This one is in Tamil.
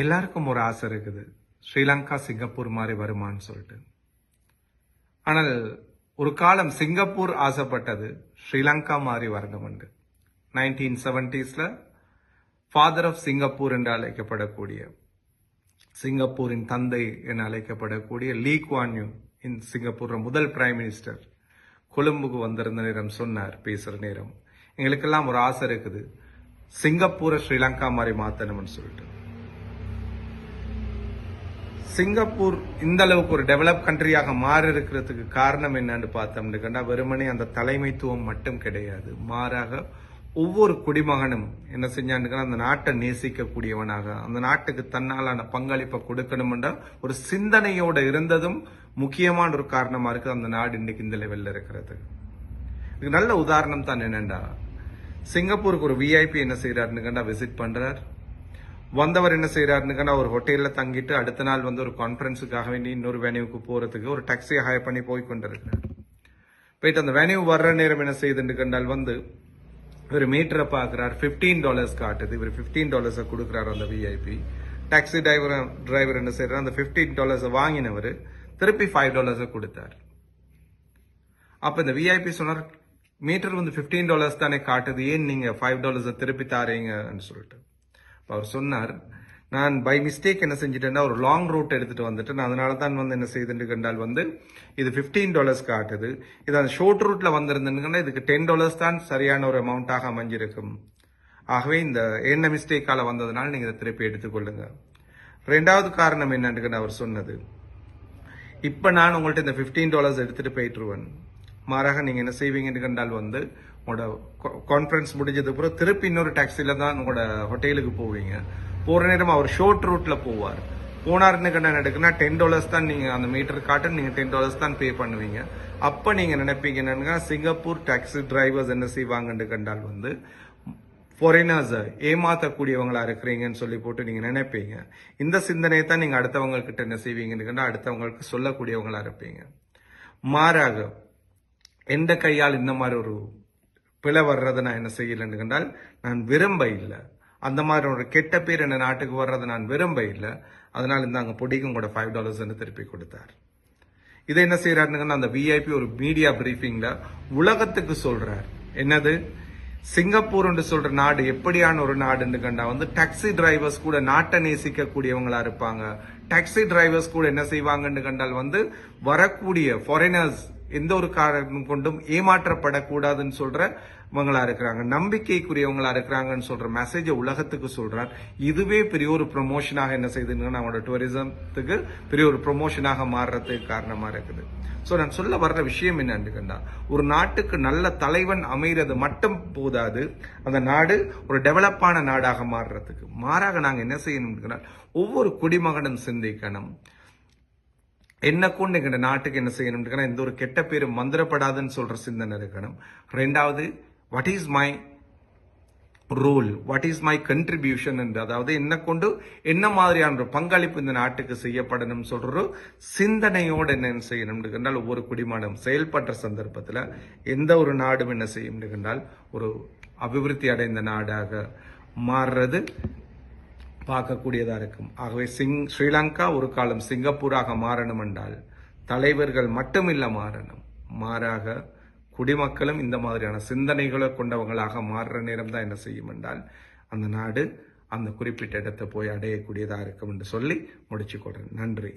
எல்லாருக்கும் ஒரு ஆசை இருக்குது. ஸ்ரீலங்கா சிங்கப்பூர் மாதிரி வருமான்னு சொல்லிட்டு. ஆனால் ஒரு காலம் சிங்கப்பூர் ஆசைப்பட்டது ஸ்ரீலங்கா மாதிரி வரணும்னு நைன்டீன் செவன்டிஸில் ஃபாதர் ஆஃப் சிங்கப்பூர் என்று அழைக்கப்படக்கூடிய சிங்கப்பூரின் தந்தை என அழைக்கப்படக்கூடிய லீ குவான்யூ இன் சிங்கப்பூர் முதல் பிரைம் மினிஸ்டர் கொழும்புக்கு வந்திருந்த நேரம் சொன்னார் பேசுகிற நேரம். எங்களுக்கெல்லாம் ஒரு ஆசை இருக்குது. சிங்கப்பூரை ஸ்ரீலங்கா மாதிரி மாற்றணும்னு சொல்லிட்டு. சிங்கப்பூர் இந்த அளவுக்கு ஒரு டெவலப் கண்ட்ரியாக மாறி இருக்கிறதுக்கு காரணம் என்னன்னு பார்த்தோம்னு கண்டா வெறுமனே அந்த தலைமைத்துவம் மட்டும் கிடையாது. மாறாக ஒவ்வொரு குடிமகனும் என்ன செஞ்சான்னு அந்த நாட்டை நேசிக்கக்கூடியவனாக அந்த நாட்டுக்கு தன்னாலான பங்களிப்பை கொடுக்கணும்ன்ற ஒரு சிந்தனையோட இருந்ததும் முக்கியமான ஒரு காரணமா இருக்கு அந்த நாடு இன்னைக்கு இந்த லெவலில் இருக்கிறது. இதுக்கு நல்ல உதாரணம் தான் என்னண்டா சிங்கப்பூருக்கு ஒரு விஐபி என்ன செய்யறாருன்னு கண்டா விசிட் பண்றார். வந்தவர் என்ன செய்யறாருன்னு ஒரு ஹோட்டல்ல தங்கிட்டு அடுத்த நாள் வந்து ஒரு கான்பரன்ஸுக்காக வேண்டி இன்னொரு வேனியூக்கு போறதுக்கு ஒரு டாக்ஸியை ஹயர் பண்ணி போய் கொண்டிருக்கிறார். போயிட்டு அந்த வேன்யூ வர்ற நேரம் என்ன செய்யுதுன்னு கண்டால் வந்து இவர் மீட்டரை பார்க்கிறார் 15 டாலர்ஸ் காட்டுது. இவர் 15 டாலர்ஸை கொடுக்குறாரு அந்த விஐபி டாக்ஸி டிரைவர் டிரைவர் என்ன செய்யறாரு அந்த 15 டாலர்ஸை வாங்கினவர் திருப்பி ஃபைவ் டாலர்ஸை கொடுத்தார். அப்ப இந்த விஐபி சொன்னார் மீட்டர் வந்து 15 டாலர்ஸ் தானே காட்டுது ஏன் நீங்க ஃபைவ் டாலர்ஸை திருப்பி தாரீங்கன்னு சொல்லிட்டு. அவர் சொன்னார் நான் பை மிஸ்டேக் என்ன செஞ்சிட்டேன்னா ஒரு லாங் ரூட் எடுத்துட்டு வந்துட்டு நான் அதனால தான் வந்து என்ன செய்துட்டு கண்டால் வந்து இது 15 டாலர்ஸ் காட்டுது. இது அந்த ஷார்ட் ரூட்ல வந்திருந்ததுன்னா இதுக்கு டென் டாலர்ஸ் தான் சரியான ஒரு அமௌண்ட்டாக அமைஞ்சிருக்கும். ஆகவே இந்த என்ன மிஸ்டேக்கால வந்ததுனால நீங்க இதை திருப்பி எடுத்துக்கொள்ளுங்க ரெண்டாவது காரணம் என்னன்னு அவர் சொன்னது இப்ப நான் உங்கள்ட்ட இந்த 15 டாலர்ஸ் எடுத்துட்டு போயிட்டுருவேன். மாறாக நீங்க என்ன செய்வீங்கன்னு கண்டால் வந்து உங்களோட கான்ஃபரன்ஸ் முடிஞ்சது அப்புறம் திருப்பி இன்னொரு டாக்ஸில தான் உங்களோட ஹோட்டலுக்கு போவீங்க. போற நேரம் அவர் ஷார்ட் ரூட்ல போவார். போனார்னு கண்ட எடுக்குன்னா டென் டாலர்ஸ் தான் நீங்க அந்த மீட்டர் காட்ட நீங்க டென் டாலர்ஸ் தான் பே பண்ணுவீங்க. அப்ப நீங்க நினைப்பீங்க என்னன்னா சிங்கப்பூர் டாக்ஸி டிரைவர்ஸ் என்ன செய்வாங்கன்னு கண்டால் வந்து ஃபாரினர்ஸ் ஏமாத்தக்கூடியவங்களா இருக்கிறீங்கன்னு சொல்லி போட்டு நீங்க நினைப்பீங்க. இந்த சிந்தனையை தான் நீங்க அடுத்தவங்க கிட்ட என்ன செய்வீங்கன்னு கண்டா அடுத்தவங்களுக்கு சொல்லக்கூடியவங்களா இருப்பீங்க. மாறாக எந்த கையால் இந்த மாதிரி ஒரு பிழை வர்றதை நான் என்ன செய்யலைன்னு கண்டால் நான் விரும்ப இல்லை. அந்த மாதிரி ஒரு கெட்ட பேர் என்ன நாட்டுக்கு வர்றதை நான் விரும்ப இல்லை. அதனால இந்த அங்கே பொடிக்கும் கூட ஃபைவ் டாலர்ஸ் திருப்பி கொடுத்தார். இதை என்ன செய்யறாருன்னு அந்த விஐபி ஒரு மீடியா பிரீஃபிங்ல உலகத்துக்கு சொல்றார். என்னது? சிங்கப்பூர் சொல்கிற சொல்ற நாடு எப்படியான ஒரு நாடுன்னு கண்டா வந்து டாக்ஸி டிரைவர்ஸ் கூட நாட்டை நேசிக்கக்கூடியவங்களா இருப்பாங்க. டாக்ஸி டிரைவர்ஸ் கூட என்ன செய்வாங்கன்னு கண்டால் வந்து வரக்கூடிய ஃபாரினர்ஸ் எந்த ஒரு காரணம் கொண்டும் ஏமாற்றப்படக்கூடாதுன்னு சொல்ற இவங்களா இருக்கிறாங்க. நம்பிக்கைக்குரியவங்களா இருக்கிறாங்கன்னு சொல்ற மெசேஜ உலகத்துக்கு சொல்றார். இதுவே பெரிய ஒரு ப்ரொமோஷனாக என்ன செய்யுதுன்னு நம்மளோட டூரிசத்துக்கு பெரிய ஒரு ப்ரொமோஷனாக மாறுறதுக்கு காரணமா இருக்குது. சோ நான் சொல்ல வர்ற விஷயம் என்னன்னு கண்டா ஒரு நாட்டுக்கு நல்ல தலைவன் அமைகிறது மட்டும் போதாது அந்த நாடு ஒரு டெவலப்பான நாடாக மாறுறதுக்கு. மாறாக நாங்கள் என்ன செய்யணும் ஒவ்வொரு குடிமகனும் சிந்திக்கணும். என்ன கொண்டு எங்க நாட்டுக்கு என்ன செய்யணும் எந்த ஒரு கெட்ட பேரும் மந்திரப்படாதுன்னு சொல்கிற சிந்தனை இருக்கணும். ரெண்டாவது what is my role what is my contribution என்று அதாவது என்ன கொண்டு என்ன மாதிரியான ஒரு பங்களிப்பு இந்த நாட்டுக்கு செய்யப்படணும் சொல்ற ஒரு சிந்தனையோடு என்ன செய்யணும் கண்டால் ஒவ்வொரு குடிமகனும் செயல்பட்ட சந்தர்ப்பத்தில் எந்த ஒரு நாடும் என்ன செய்யும்னு கண்டால் ஒரு அபிவிருத்தி அடைந்த நாடாக மாறுறது. பார்க்கக்கூடியதா இருக்கும். ஆகவே சிங் ஸ்ரீலங்கா ஒரு காலம் சிங்கப்பூராக மாறணும் என்றால் தலைவர்கள் மட்டுமில்ல மாறணும். மாறாக குடிமக்களும் இந்த மாதிரியான சிந்தனைகளை கொண்டவங்களாக மாறுற நேரம் தான் என்ன செய்யும் என்றால் அந்த நாடு அந்த குறிப்பிட்ட இடத்தை போய் அடையக்கூடியதாக இருக்கும் என்று சொல்லி முடிச்சுக்கொள்றேன் நன்றி.